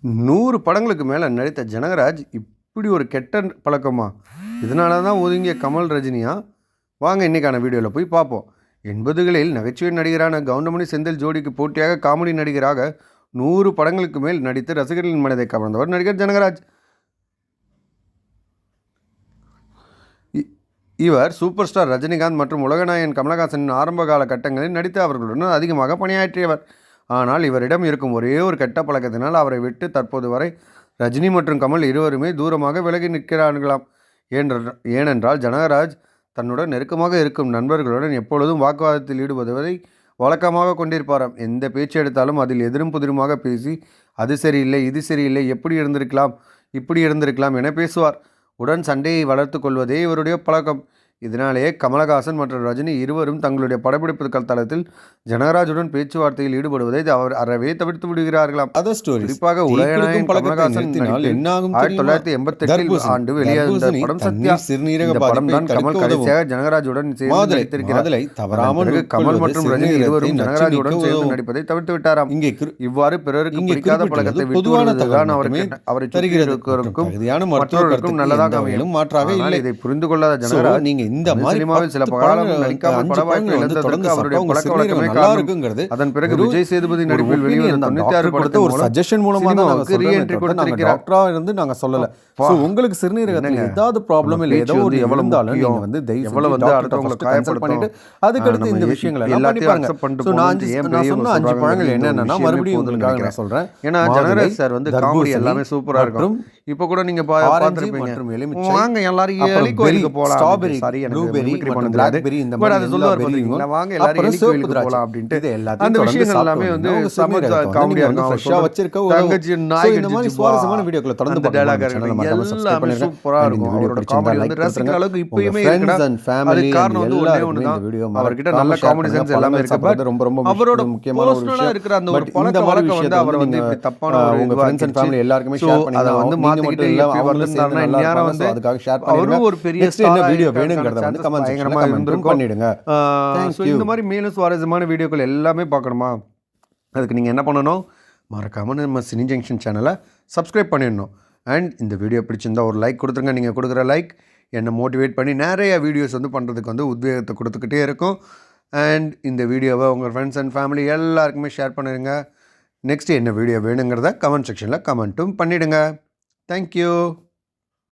நூறு படங்களுக்கு மேலே நடித்த ஜனகராஜ் இப்படி ஒரு கெட்ட பழக்கமா? இதனால தான் ஒதுங்கிய கமல் ரஜினியா? வாங்க இன்றைக்கான வீடியோவில் போய் பார்ப்போம் எண்பதுகளில் நகைச்சுவை நடிகரான கவுண்டமணி செந்தில் ஜோடிக்கு போட்டியாக காமெடி நடிகராக நூறு படங்களுக்கு மேல் நடித்து ரசிகர்களின் மனதை கவர்ந்தவர் நடிகர் ஜனகராஜ். இ- இவர் சூப்பர் ஸ்டார் ரஜினிகாந்த் மற்றும் உலகநாயகன் கமலஹாசனின் ஆரம்ப கால கட்டங்களில் நடித்து அவர்களுடன் அதிகமாக பணியாற்றியவர். ஆனால் இவரிடம் இருக்கும் ஒரே ஒரு கெட்ட பழக்கத்தினால் அவரை விட்டு தற்போது வரை ரஜினி மற்றும் கமல் இருவருமே தூரமாக விலகி நிற்கிறார்களாம். ஏன்ற ஏனென்றால் ஜனகராஜ் தன்னுடன் நெருக்கமாக இருக்கும் நண்பர்களுடன் எப்பொழுதும் வாக்குவாதத்தில் ஈடுபடுவதை வழக்கமாக கொண்டிருப்பாராம். எந்த பேச்சு எடுத்தாலும் அதில் எதிரும் புதிருமாக பேசி அது சரியில்லை இது சரியில்லை எப்படி இருந்திருக்கலாம் இப்படி இருந்திருக்கலாம் என பேசுவார். உடன் சண்டையை வளர்த்து கொள்வதே இவருடைய பழக்கம். இதனாலேயே கமலஹாசன் மற்றும் ரஜினி இருவரும் தங்களுடைய படப்பிடிப்பு தளத்தில் ஜனகராஜுடன் பேச்சுவார்த்தையில் ஈடுபடுவதை அவர் அறவே தவிர்த்து விடுகிறார்களாம். அதர் ஸ்டோரி குறிப்பாக உலகநாயகன் கமலஹாசன் ஆயிரத்தி தொள்ளாயிரத்தி எண்பத்தி எட்டில். ஆண்டு தர்பூசணி படம் சத்யா. சிறுநீரக படம் தான் கமல். கடைசியாக ஜனகராஜுடன் சேர்ந்து நடித்திருக்கிறார். கமல் மற்றும் ரஜினி இருவரும் ஜனகராஜுடன் சேர்ந்து. நடிப்பதை தவிர்த்து விட்டாராம். இங்கே இவ்வாறு பிறருக்கு பிடிக்காத பழக்கத்தை விட்டு பொதுவான விடுவதுதான் தகவல் அவருக்கு அவரை மருத்துவ மற்றவர்களுக்கும் நல்லதாக அமையும். மாற்றாக இதை புரிந்து கொள்ளாத ஜனகராஜ் நீங்க இந்த மாதிரி சில படங்கள், நடிக்காமல் பட வாய்ப்பு வந்து தொடர்ந்து அவருடைய பழக்க வழக்கமே நல்லா. இருக்குங்கிறது அதன் பிறகு விஜய் சேதுபதி நடிப்பில் வெளிவந்த. தொண்ணூத்தி ஆறு படத்தின் ஒரு சஜஷன் மூலமா தான் நாங்க கொடுத்திருக்கிறார். டாக்டரா இருந்து நாங்க சொல்லல உங்களுக்கு சிறுநீரகத்துல? ஏதாவது ப்ராப்ளம் இல்ல ஏதோ ஒரு நீங்க முக்கியம், வந்து தயவு எவ்வளவு வந்து அடுத்தவங்களை காயப்படுத்தும். பண்ணிட்டு அதுக்கடுத்து இந்த விஷயங்கள் எல்லாத்தையும் பண்ணிட்டு நான் சொன்ன அஞ்சு பழங்கள் என்னென்னா மறுபடியும் உங்களுக்காக. நான் சொல்றேன் ஏன்னா ஜனகராஜ் சார் வந்து காமெடி எல்லாமே சூப்பரா இருக்கும் இப்போ கூட நீங்க மற்றும் எலுமிச்சை வாங்க எல்லாரும் எலி கோயிலுக்கு போலாம் சாரி பண்ண மற்றும் இந்த மாதிரி அது சொல்லுவார் பாத்தீங்களா, வாங்க எலி கோயிலுக்கு. போலாம் அப்படின்ட்டு இது எல்லாத்தையும் அந்த விஷயங்கள் எல்லாமே வந்து காமெடியா இருக்கும் வச்சிருக்க உதவும். தங்கச்சி நாய் இந்த மாதிரி சுவாரஸ்யமான. வீடியோக்களை தொடர்ந்து பார்க்கலாம். இருக்கு. எல்லாமே. சூப்பரா இருக்கும் அவரோட காமெடி வந்து ரசிக்கிற. அளவுக்கு இப்பயுமே family அதுக்கு காரணம் வந்து ஒண்ணே ஒண்ணுதான் இந்த video அவர்கிட்ட நல்ல காமெடி. சென்ஸ் எல்லாமே இருக்கு பட் ரொம்ப ரொம்ப அவரோட முக்கியமான ஒரு விஷயம். இருக்கிற அந்த ஒரு பழக்க வழக்கம் வந்து அவர் வந்து இப்படி தப்பான ஒரு family எல்லாருக்குமே பண்ணீங்கன்னா, அதை வந்து மாத்திக்கிட்டு இல்ல, அவங்களும் சேர்ந்து நல்லா. வந்து அதுக்காக. அவரும் ஒரு பெரிய என்ன ஆயிருக்காருக்கான வேணுங்கிறத வந்து பயங்கரமா இருந்திருக்கும். பண்ணிடுங்க. ஸோ. இந்த மாதிரி மேலும் சுவாரஸ்யமான வீடியோக்கள் எல்லாமே பார்க்கணுமா அதுக்கு நீங்கள் என்ன பண்ணணும் மறக்காமல் நம்ம சினி ஜங்ஷன் சேனலை சப்ஸ்கிரைப் பண்ணிடணும் அண்ட் இந்த வீடியோ பிடிச்சிருந்தா ஒரு லைக் கொடுத்துருங்க நீங்கள் கொடுக்குற லைக் என்னை மோட்டிவேட் பண்ணி நிறைய வீடியோஸ் வந்து பண்ணுறதுக்கு வந்து உத்வேகத்தை கொடுத்துக்கிட்டே இருக்கும் அண்ட் இந்த வீடியோவை உங்கள் ஃப்ரெண்ட்ஸ் அண்ட் ஃபேமிலி எல்லாருக்குமே ஷேர் பண்ணிடுங்க நெக்ஸ்ட் என்ன வீடியோ வேணுங்கிறத கமெண்ட் செக்ஷனில் கமெண்ட்டும் பண்ணிவிடுங்க Thank you.